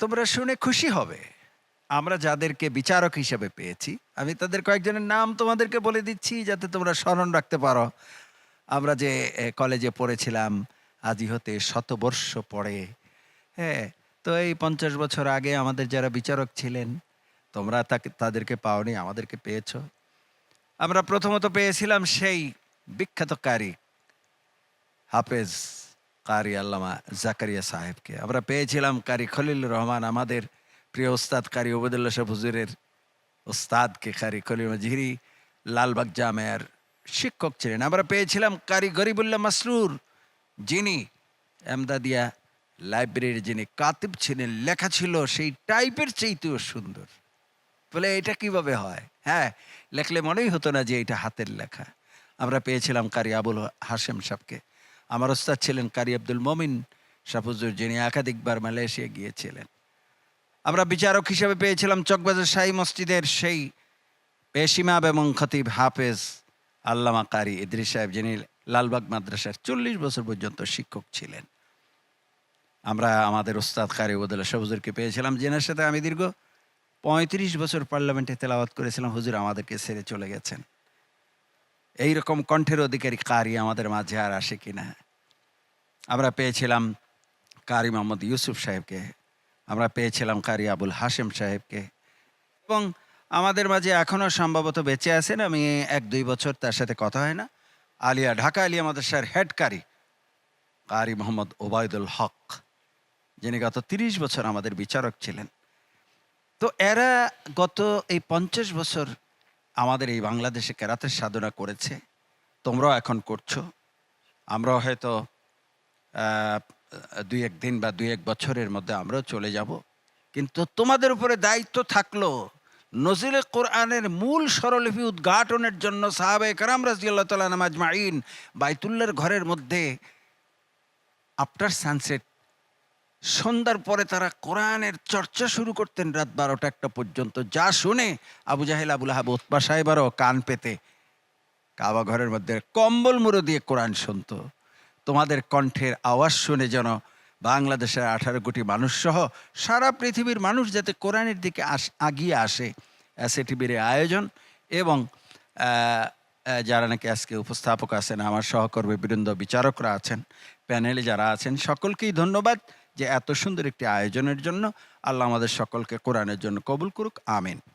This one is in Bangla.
তোমরা শুনে খুশি হবে। আমরা যাদেরকে বিচারক হিসেবে পেয়েছি, আমি তাদের কয়েকজনের নাম তোমাদেরকে বলে দিচ্ছি যাতে তোমরা স্মরণ রাখতে পারো। আমরা যে কলেজে পড়েছিলাম আজই হতে শতবর্ষ পরে। হ্যাঁ তো এই পঞ্চাশ বছর আগে আমাদের যারা বিচারক ছিলেন, তোমরা তাকে, তাদেরকে পাওনি, আমাদেরকে পেয়েছ। আমরা প্রথমত পেয়েছিলাম সেই বিখ্যাত কারি হাফেজ কারি আল্লামা জাকারিয়া সাহেবকে। আমরা পেয়েছিলাম কারি খলিল রহমান, আমাদের প্রিয় ওস্তাদ কারি ওবেদুল্লাহ সাহেব হুজুরের ওস্তাদকে কারি খলিল জিহিরি লালবাগ জামেয়ার শিক্ষক ছিলেন। আমরা পেয়েছিলাম কারি গরিবুল্লাহ মাসরুর, যিনি এমদাদিয়া লাইব্রেরির যিনি কাতিব ছিলেন, লেখা ছিল সেই টাইপের চেয়েতেও সুন্দর। বলে এটা কীভাবে হয়? হ্যাঁ লেখলে মনেই হতো না যে এটা হাতের লেখা। আমরা পেয়েছিলাম কারি আবুল হাশেম সাহকে আমার ওস্তাদ ছিলেন কারি আব্দুল মমিন সাফুজুর যিনি একাধিকবার মালয়েশিয়া গিয়েছিলেন। আমরা বিচারক হিসেবে পেয়েছিলাম চকবাজার শাহী মসজিদের সেই পেশিমাব এবং খতিব হাফেজ আল্লামা কারি ইদ্রিস সাহেব, যিনি লালবাগ মাদ্রাসার চল্লিশ বছর পর্যন্ত শিক্ষক ছিলেন। আমরা আমাদের ওস্তাদ কারি ওদুল্লাহ সবুজুরকে পেয়েছিলাম, যেনার সাথে আমি দীর্ঘ পঁয়ত্রিশ বছর পার্লামেন্টে তেলাওয়াত করেছিলাম। হুজুর আমাদেরকে ছেড়ে চলে গেছেন। এই রকম কণ্ঠের অধিকারী কারি আমাদের মাঝে আর আসে কিনা আমরা পেয়েছিলাম কারি মোহাম্মদ ইউসুফ সাহেবকে, আমরা পেয়েছিলাম কারি আবুল হাশেম সাহেবকে এবং আমাদের মাঝে এখনও সম্ভবত বেঁচে আছেন। আমি এক দুই বছর তার সাথে কথা হয় না। আলিয়া, ঢাকা আলিয়া মাদ্রাসার হেড কারি কারি মোহাম্মদ ওবায়দুল হক, যিনি গত তিরিশ বছর আমাদের বিচারক ছিলেন। তো এরা গত এই পঞ্চাশ বছর আমাদের এই বাংলাদেশে কেরাতের সাধনা করেছে, তোমরাও এখন করছ। আমরাও হয়তো দুই এক দিন বা দুই এক বছরের মধ্যে আমরাও চলে যাব। কিন্তু তোমাদের উপরে দায়িত্ব থাকল নজিলে কোরআনের মূল স্বরলিপি উদ্ঘাটনের জন্য সাহাবে কারাম রাজিয়াল্লাহ তালা নামাজ বাইতুল্লার ঘরের মধ্যে আফটার সানসেট সন্ধ্যার পরে তারা কোরআনের চর্চা শুরু করতেন, রাত বারোটা একটা পর্যন্ত। যা শুনে আবু জাহেল, আবুল আহাব উৎপা সাহেবারও কান পেতে কাবা ঘরের মধ্যে কম্বল মুড়ো দিয়ে কোরআন শুনতো। তোমাদের কণ্ঠের আওয়াজ শুনে যেন বাংলাদেশের আঠারো কোটি মানুষ সহ সারা পৃথিবীর মানুষ যাতে কোরআনের দিকে আস, আগিয়ে আসে। এসএটিভির আয়োজন এবং যারা নাকি আজকে উপস্থাপক আছেন, আমার সহকর্মী বৃন্দ, বিচারকরা আছেন প্যানেলে যারা আছেন, সকলকেই ধন্যবাদ যে এত সুন্দর একটি আয়োজনের জন্য। আল্লাহ আমাদের সকলকে কোরআনের জন্য কবুল করুক, আমিন।